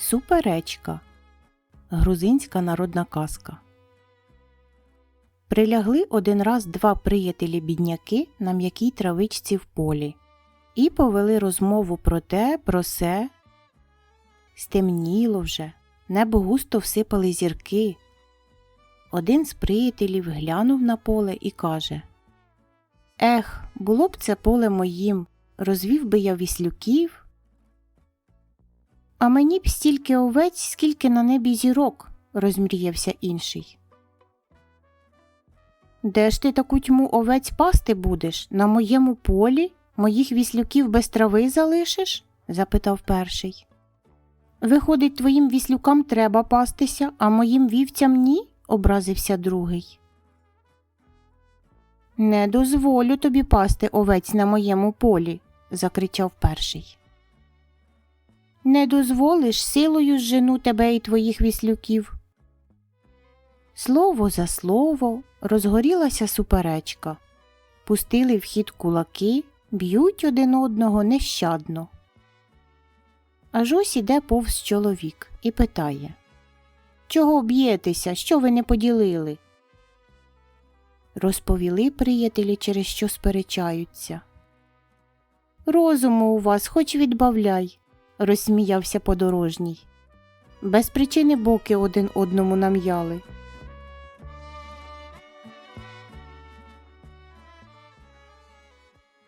Суперечка. Грузинська народна казка. Прилягли один раз два приятелі бідняки на м'якій травичці в полі і повели розмову про те, про се. Стемніло вже, небо густо всипали зірки. Один з приятелів глянув на поле і каже Ех, було б це поле моїм, розвів би я віслюків. А мені б стільки овець, скільки на небі зірок, розмріявся інший. Де ж ти таку тьму овець пасти будеш? На моєму полі? Моїх віслюків без трави залишиш? запитав перший. Виходить, твоїм віслюкам треба пастися, а моїм вівцям ні? образився другий. Не дозволю тобі пасти овець на моєму полі, закричав перший. Не дозволиш, силою зжену тебе і твоїх віслюків. Слово за слово розгорілася суперечка. Пустили в хід кулаки, б'ють один одного нещадно. Аж ось іде повз чоловік і питає Чого б'єтеся? Що ви не поділили? Розповіли приятелі, через що сперечаються. Розуму у вас хоч відбавляй, розсміявся подорожній. Без причини боки один одному нам'яли.